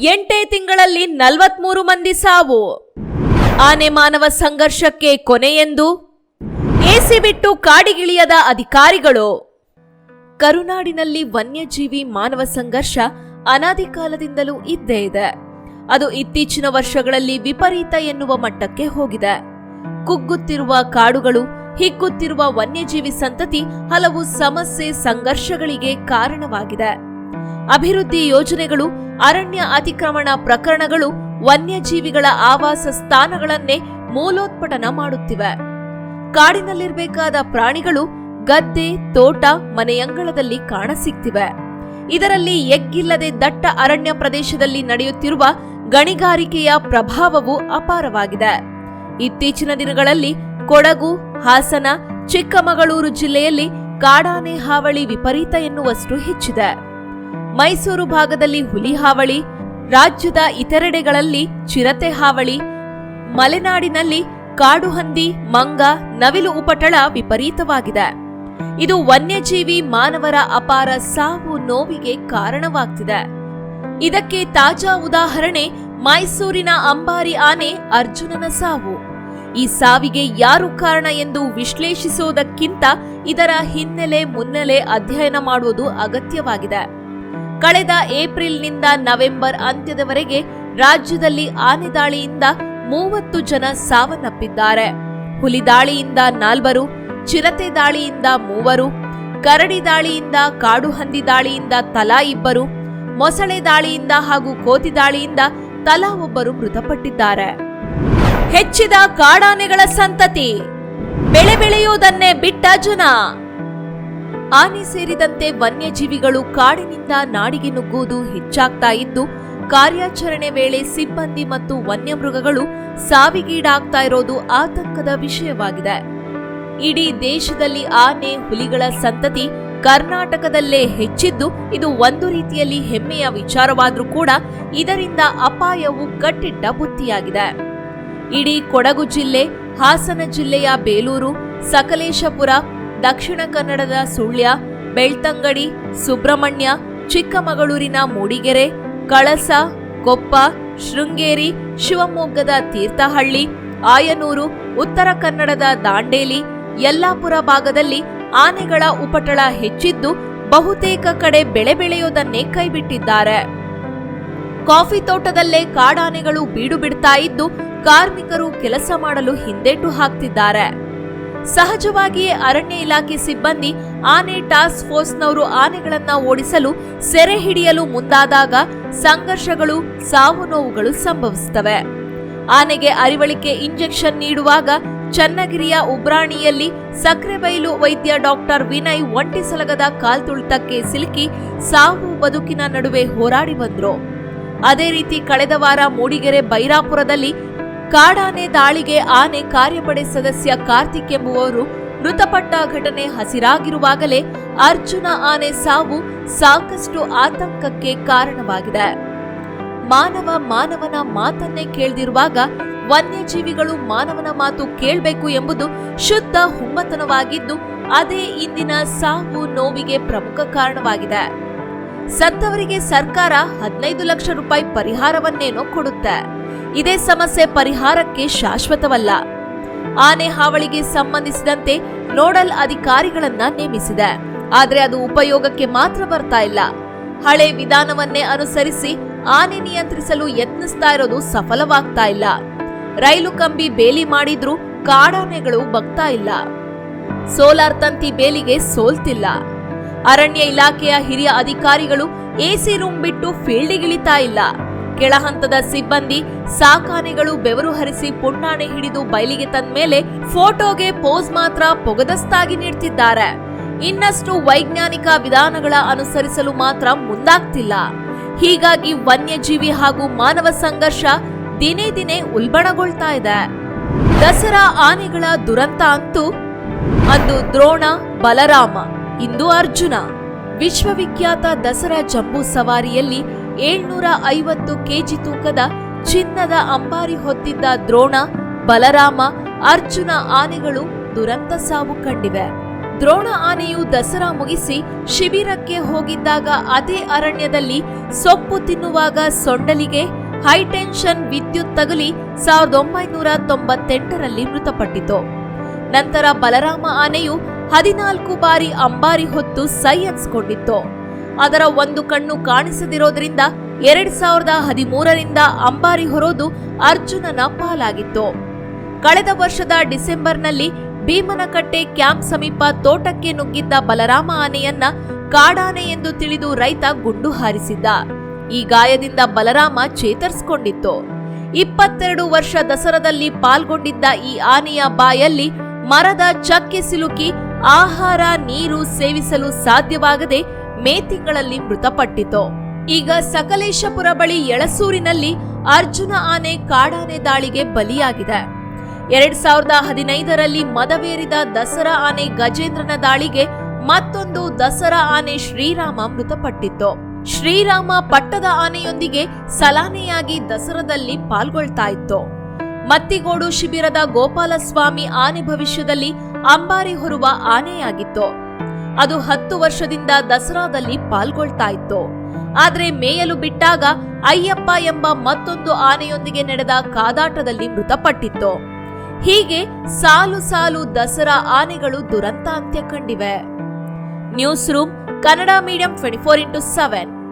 ಎಂಟೇ ತಿಂಗಳಲ್ಲಿ ನಲವತ್ಮೂರು ಮಂದಿ ಸಾವು. ಆನೆ ಮಾನವ ಸಂಘರ್ಷಕ್ಕೆ ಕೊನೆಯೆಂದು ಎಸಿ ಬಿಟ್ಟು ಕಾಡಿಗಿಳಿಯದ ಅಧಿಕಾರಿಗಳು. ಕರುನಾಡಿನಲ್ಲಿ ವನ್ಯಜೀವಿ ಮಾನವ ಸಂಘರ್ಷ ಅನಾದಿ ಕಾಲದಿಂದಲೂ ಇದ್ದೇ ಇದೆ. ಅದು ಇತ್ತೀಚಿನ ವರ್ಷಗಳಲ್ಲಿ ವಿಪರೀತ ಎನ್ನುವ ಮಟ್ಟಕ್ಕೆ ಹೋಗಿದೆ. ಕುಗ್ಗುತ್ತಿರುವ ಕಾಡುಗಳು, ಹಿಗ್ಗುತ್ತಿರುವ ವನ್ಯಜೀವಿ ಸಂತತಿ ಹಲವು ಸಮಸ್ಯೆ, ಸಂಘರ್ಷಗಳಿಗೆ ಕಾರಣವಾಗಿದೆ. ಅಭಿವೃದ್ಧಿ ಯೋಜನೆಗಳು, ಅರಣ್ಯ ಅತಿಕ್ರಮಣ ಪ್ರಕರಣಗಳು, ವನ್ಯಜೀವಿಗಳ ಆವಾಸ ಸ್ಥಾನಗಳನ್ನೇ ಮೂಲೋತ್ಪಟನ ಮಾಡುತ್ತಿವೆ. ಕಾಡಿನಲ್ಲಿರಬೇಕಾದ ಪ್ರಾಣಿಗಳು, ಗದ್ದೆ, ತೋಟ, ಮನೆಯಂಗಳದಲ್ಲಿ ಕಾಣಸಿಗ್ತಿವೆ. ಇದರಲ್ಲಿ ಎಗ್ಗಿಲ್ಲದೆ ದಟ್ಟ ಅರಣ್ಯ ಪ್ರದೇಶದಲ್ಲಿ ನಡೆಯುತ್ತಿರುವ ಗಣಿಗಾರಿಕೆಯ ಪ್ರಭಾವವು ಅಪಾರವಾಗಿದೆ. ಇತ್ತೀಚಿನ ದಿನಗಳಲ್ಲಿ ಕೊಡಗು, ಹಾಸನ, ಚಿಕ್ಕಮಗಳೂರು ಜಿಲ್ಲೆಯಲ್ಲಿ ಕಾಡಾನೆ ಹಾವಳಿ ವಿಪರೀತ ಎನ್ನುವಷ್ಟು ಹೆಚ್ಚಿದೆ. ಮೈಸೂರು ಭಾಗದಲ್ಲಿ ಹುಲಿ ಹಾವಳಿ ರಾಜ್ಯದ ಇತರೆಡೆಗಳಲ್ಲಿ ಚಿರತೆ ಹಾವಳಿ, ಮಲೆನಾಡಿನಲ್ಲಿ ಕಾಡು ಹಂದಿ ಮಂಗ, ನವಿಲು ಉಪಟಳ ವಿಪರೀತವಾಗಿದೆ. ಇದು ವನ್ಯಜೀವಿ ಮಾನವರ ಅಪಾರ ಸಾವು ನೋವಿಗೆ ಕಾರಣವಾಗ್ತಿದೆ. ಇದಕ್ಕೆ ತಾಜಾ ಉದಾಹರಣೆ ಮೈಸೂರಿನ ಅಂಬಾರಿ ಆನೆ ಅರ್ಜುನನ ಸಾವು. ಈ ಸಾವಿಗೆ ಯಾರು ಕಾರಣ ಎಂದು ವಿಶ್ಲೇಷಿಸುವುದಕ್ಕಿಂತ ಇದರ ಹಿನ್ನೆಲೆ ಮುನ್ನೆಲೆ ಅಧ್ಯಯನ ಮಾಡುವುದು ಅಗತ್ಯವಾಗಿದೆ. ಕಳೆದ ಏಪ್ರಿಲ್ನಿಂದ ನವೆಂಬರ್ ಅಂತ್ಯದವರೆಗೆ ರಾಜ್ಯದಲ್ಲಿ ಆನೆ ದಾಳಿಯಿಂದ ಮೂವತ್ತು ಜನ ಸಾವನ್ನಪ್ಪಿದ್ದಾರೆ. ಹುಲಿ ದಾಳಿಯಿಂದ ನಾಲ್ವರು, ಚಿರತೆ ದಾಳಿಯಿಂದ ಮೂವರು, ಕರಡಿ ದಾಳಿಯಿಂದ ಕಾಡು ಹಂದಿ ದಾಳಿಯಿಂದ ತಲಾ ಇಬ್ಬರು, ಮೊಸಳೆ ದಾಳಿಯಿಂದ ಹಾಗೂ ಕೋತಿ ದಾಳಿಯಿಂದ ತಲಾ ಒಬ್ಬರು ಮೃತಪಟ್ಟಿದ್ದಾರೆ. ಹೆಚ್ಚಿದ ಕಾಡಾನೆಗಳ ಸಂತತಿ. ಬೆಳೆ ಬೆಳೆಯುವುದನ್ನೇ ಬಿಟ್ಟ ಜನ. ಆನೆ ಸೇರಿದಂತೆ ವನ್ಯಜೀವಿಗಳು ಕಾಡಿನಿಂದ ನಾಡಿಗೆ ನುಗ್ಗುವುದು ಹೆಚ್ಚಾಗ್ತಾ ಇದ್ದು, ಕಾರ್ಯಾಚರಣೆ ವೇಳೆ ಸಿಬ್ಬಂದಿ ಮತ್ತು ವನ್ಯಮೃಗಗಳು ಸಾವಿಗೀಡಾಗ್ತಾ ಇರೋದು ಆತಂಕದ ವಿಷಯವಾಗಿದೆ. ಇಡೀ ದೇಶದಲ್ಲಿ ಆನೆ, ಹುಲಿಗಳ ಸಂತತಿ ಕರ್ನಾಟಕದಲ್ಲೇ ಹೆಚ್ಚಿದ್ದು, ಇದು ಒಂದು ರೀತಿಯಲ್ಲಿ ಹೆಮ್ಮೆಯ ವಿಚಾರವಾದರೂ ಕೂಡ ಇದರಿಂದ ಅಪಾಯವು ಕಟ್ಟಿಟ್ಟ ಬುತ್ತಿಯಾಗಿದೆ. ಇಡೀ ಕೊಡಗು ಜಿಲ್ಲೆ, ಹಾಸನ ಜಿಲ್ಲೆಯ ಬೇಲೂರು, ಸಕಲೇಶಪುರ ದಕ್ಷಿಣ ಕನ್ನಡದ ಸುಳ್ಯ, ಬೆಳ್ತಂಗಡಿ, ಸುಬ್ರಹ್ಮಣ್ಯ, ಚಿಕ್ಕಮಗಳೂರಿನ ಮೂಡಿಗೆರೆ, ಕಳಸ, ಕೊಪ್ಪ, ಶೃಂಗೇರಿ, ಶಿವಮೊಗ್ಗದ ತೀರ್ಥಹಳ್ಳಿ, ಆಯನೂರು, ಉತ್ತರ ಕನ್ನಡದ ದಾಂಡೇಲಿ, ಯಲ್ಲಾಪುರ ಭಾಗದಲ್ಲಿ ಆನೆಗಳ ಉಪಟಳ ಹೆಚ್ಚಿದ್ದು ಬಹುತೇಕ ಕಡೆ ಬೆಳೆ ಬೆಳೆಯೋದನ್ನೇ ಕೈಬಿಟ್ಟಿದ್ದಾರೆ. ಕಾಫಿ ತೋಟದಲ್ಲೇ ಕಾಡಾನೆಗಳು ಬೀಡು ಬಿಡ್ತಾ ಇದ್ದು ಕಾರ್ಮಿಕರು ಕೆಲಸ ಮಾಡಲು ಹಿಂದೇಟು ಹಾಕ್ತಿದ್ದಾರೆ. ಸಹಜವಾಗಿಯೇ ಅರಣ್ಯ ಇಲಾಖೆ ಸಿಬ್ಬಂದಿ ಆನೆ ಟಾಸ್ಕ್ ಫೋರ್ಸ್ನವರು ಆನೆಗಳನ್ನ ಓಡಿಸಲು ಸೆರೆ ಹಿಡಿಯಲು ಮುಂದಾದಾಗ ಸಂಘರ್ಷಗಳು, ಸಾವು ನೋವುಗಳು ಸಂಭವಿಸುತ್ತವೆ. ಆನೆಗೆ ಅರಿವಳಿಕೆ ಇಂಜೆಕ್ಷನ್ ನೀಡುವಾಗ ಚನ್ನಗಿರಿಯ ಉಬ್ರಾಣಿಯಲ್ಲಿ ಸಕ್ರೆಬೈಲು ವೈದ್ಯ ಡಾಕ್ಟರ್ ವಿನಯ್ ಒಂಟಿ ಸಲಗದ ಕಾಲ್ತುಳಿತಕ್ಕೆ ಸಿಲುಕಿ ಸಾವು ಬದುಕಿನ ನಡುವೆ ಹೋರಾಡಿ ಬಂದರು. ಅದೇ ರೀತಿ ಕಳೆದ ವಾರ ಮೂಡಿಗೆರೆ ಬೈರಾಪುರದಲ್ಲಿ ಕಾಡಾನೆ ದಾಳಿಗೆ ಆನೆ ಕಾರ್ಯಪಡೆ ಸದಸ್ಯ ಕಾರ್ತಿಕ್ ಎಂಬುವವರು ಮೃತಪಟ್ಟ ಘಟನೆ ಹಸಿರಾಗಿರುವಾಗಲೇ ಅರ್ಜುನ ಆನೆ ಸಾವು ಸಾಕಷ್ಟು ಆತಂಕಕ್ಕೆ ಕಾರಣವಾಗಿದೆ. ಮಾನವ ಮಾನವನ ಮಾತನ್ನೇ ಕೇಳ್ದಿರುವಾಗ ವನ್ಯಜೀವಿಗಳು ಮಾನವನ ಮಾತು ಕೇಳಬೇಕು ಎಂಬುದು ಶುದ್ಧ ಹುಮ್ಮತನವಾಗಿದ್ದು, ಅದೇ ಇಂದಿನ ಸಾವು ನೋವಿಗೆ ಪ್ರಮುಖ ಕಾರಣವಾಗಿದೆ. ಸತ್ತವರಿಗೆ ಸರ್ಕಾರ ಹದಿನೈದು ಲಕ್ಷ ರೂಪಾಯಿ ಪರಿಹಾರವನ್ನೇನೋ ಕೊಡುತ್ತೆ. ಇದೇ ಸಮಸ್ಯೆ ಪರಿಹಾರಕ್ಕೆ ಶಾಶ್ವತವಲ್ಲ. ಆನೆ ಹಾವಳಿಗೆ ಸಂಬಂಧಿಸಿದಂತೆ ನೋಡಲ್ ಅಧಿಕಾರಿಗಳನ್ನ ನೇಮಿಸಿದೆ. ಆದರೆ ಅದು ಉಪಯೋಗಕ್ಕೆ ಮಾತ್ರ ಬರ್ತಾ ಇಲ್ಲ. ಹಳೆ ವಿಧಾನವನ್ನೇ ಅನುಸರಿಸಿ ಆನೆ ನಿಯಂತ್ರಿಸಲು ಯತ್ನಿಸ್ತಾ ಇರೋದು ಸಫಲವಾಗ್ತಾ ಇಲ್ಲ. ರೈಲು ಕಂಬಿ ಬೇಲಿ ಮಾಡಿದ್ರೂ ಕಾಡಾನೆಗಳು ಬಗ್ತಾ ಇಲ್ಲ. ಸೋಲಾರ್ ತಂತಿ ಬೇಲಿಗೆ ಸೋಲ್ತಿಲ್ಲ. ಅರಣ್ಯ ಇಲಾಖೆಯ ಹಿರಿಯ ಅಧಿಕಾರಿಗಳು ಎಸಿ ರೂಮ್ ಬಿಟ್ಟು ಫೀಲ್ಡಿಗಿಳಿತಾ ಇಲ್ಲ. ಕೆಳಹಂತದ ಸಿಬ್ಬಂದಿ ಸಾಕಾನೆಗಳು ಬೆವರು ಹರಿಸಿ ಪುಣ್ಣಾಣೆ ಹಿಡಿದು ಬಯಲಿಗೆ ತಂದ ಮೇಲೆ ಫೋಟೋಗೆ ಪೋಸ್ ಮಾತ್ರ ಪೊಗದಸ್ತಾಗಿ ನೀಡ್ತಿದ್ದಾರೆ. ಇನ್ನಷ್ಟು ವೈಜ್ಞಾನಿಕ ವಿಧಾನಗಳ ಅನುಸರಿಸಲು ಮಾತ್ರ ಮುಂದಾಗ್ತಿಲ್ಲ. ಹೀಗಾಗಿ ವನ್ಯಜೀವಿ ಹಾಗೂ ಮಾನವ ಸಂಘರ್ಷ ದಿನೇ ದಿನೇ ಉಲ್ಬಣಗೊಳ್ತಾ ಇದೆ. ದಸರಾ ಆನೆಗಳ ದುರಂತ ಅಂತೂ ಅಂದು ದ್ರೋಣ, ಬಲರಾಮ, ಇಂದು ಅರ್ಜುನ. ವಿಶ್ವವಿಖ್ಯಾತ ದಸರಾ ಜಂಬೂ ಸವಾರಿಯಲ್ಲಿ ಏಳ್ನೂರ ಐವತ್ತು ಕೆಜಿ ತೂಕದ ಚಿನ್ನದ ಅಂಬಾರಿ ಹೊತ್ತಿದ್ದ ದ್ರೋಣ, ಬಲರಾಮ, ಅರ್ಜುನ ಆನೆಗಳು ದುರಂತ ಸಾವು ಕಂಡಿವೆ. ದ್ರೋಣ ಆನೆಯು ದಸರಾ ಮುಗಿಸಿ ಶಿಬಿರಕ್ಕೆ ಹೋಗಿದ್ದಾಗ ಅದೇ ಅರಣ್ಯದಲ್ಲಿ ಸೊಪ್ಪು ತಿನ್ನುವಾಗ ಸೊಂಡಲಿಗೆ ಹೈಟೆನ್ಷನ್ ವಿದ್ಯುತ್ ತಗುಲಿ ಸಾವಿರದ ಒಂಬೈನೂರ ತೊಂಬತ್ತೆಂಟರಲ್ಲಿ ಮೃತಪಟ್ಟಿತು. ನಂತರ ಬಲರಾಮ ಆನೆಯು ಹದಿನಾಲ್ಕು ಬಾರಿ ಅಂಬಾರಿ ಹೊತ್ತು ಸೈ ಅನ್ಸ್ಕೊಂಡಿತ್ತು ಅದರ ಒಂದು ಕಣ್ಣು ಕಾಣಿಸದಿರೋದ್ರಿಂದ ಎರಡ್ ಸಾವಿರದ ಹದಿಮೂರರಿಂದ ಅಂಬಾರಿ ಹೊರೋದು ಅರ್ಜುನನ ಪಾಲಾಗಿತ್ತು. ಕಳೆದ ವರ್ಷದ ಡಿಸೆಂಬರ್ನಲ್ಲಿ ಭೀಮನಕಟ್ಟೆ ಕ್ಯಾಂಪ್ ಸಮೀಪ ತೋಟಕ್ಕೆ ನುಗ್ಗಿದ್ದ ಬಲರಾಮ ಆನೆಯನ್ನ ಕಾಡಾನೆ ಎಂದು ತಿಳಿದು ರೈತ ಗುಂಡು ಹಾರಿಸಿದ್ದ. ಈ ಗಾಯದಿಂದ ಬಲರಾಮ ಚೇತರಿಸಿಕೊಂಡಿತ್ತು. ಇಪ್ಪತ್ತೆರಡು ವರ್ಷ ದಸರದಲ್ಲಿ ಪಾಲ್ಗೊಂಡಿದ್ದ ಈ ಆನೆಯ ಬಾಯಲ್ಲಿ ಮರದ ಚಕ್ಕೆ ಸಿಲುಕಿ ಆಹಾರ, ನೀರು ಸೇವಿಸಲು ಸಾಧ್ಯವಾಗದೆ ಮೇ ತಿಂಗಳಲ್ಲಿ ಮೃತಪಟ್ಟಿತು. ಈಗ ಸಕಲೇಶಪುರ ಬಳಿ ಯಳಸೂರಿನಲ್ಲಿ ಅರ್ಜುನ ಆನೆ ಕಾಡಾನೆ ದಾಳಿಗೆ ಬಲಿಯಾಗಿದೆ. ಎರಡ್ ಸಾವಿರದ ಹದಿನೈದರಲ್ಲಿ ಮದವೇರಿದ ದಸರಾ ಆನೆ ಗಜೇಂದ್ರನ ದಾಳಿಗೆ ಮತ್ತೊಂದು ದಸರಾ ಆನೆ ಶ್ರೀರಾಮ ಮೃತಪಟ್ಟಿತ್ತು. ಶ್ರೀರಾಮ ಪಟ್ಟದ ಆನೆಯೊಂದಿಗೆ ಸಲಾನೆಯಾಗಿ ದಸರಾದಲ್ಲಿ ಪಾಲ್ಗೊಳ್ತಾ ಇತ್ತು. ಮತ್ತಿಗೋಡು ಶಿಬಿರದ ಗೋಪಾಲಸ್ವಾಮಿ ಆನೆ ಭವಿಷ್ಯದಲ್ಲಿ ಅಂಬಾರಿ ಹೊರುವ ಆನೆಯಾಗಿತ್ತು. ಅದು ಹತ್ತು ವರ್ಷದಿಂದ ದಸರಾದಲ್ಲಿ ಪಾಲ್ಗೊಳ್ತಾ ಇತ್ತು. ಆದ್ರೆ ಮೇಯಲು ಬಿಟ್ಟಾಗ ಅಯ್ಯಪ್ಪ ಎಂಬ ಮತ್ತೊಂದು ಆನೆಯೊಂದಿಗೆ ನಡೆದ ಕಾದಾಟದಲ್ಲಿ ಮೃತಪಟ್ಟಿತ್ತು. ಹೀಗೆ ಸಾಲು ಸಾಲು ದಸರಾ ಆನೆಗಳು ದುರಂತ ಅಂತ್ಯ ಕಂಡಿವೆ. Newsroom Kannada medium twenty four into seven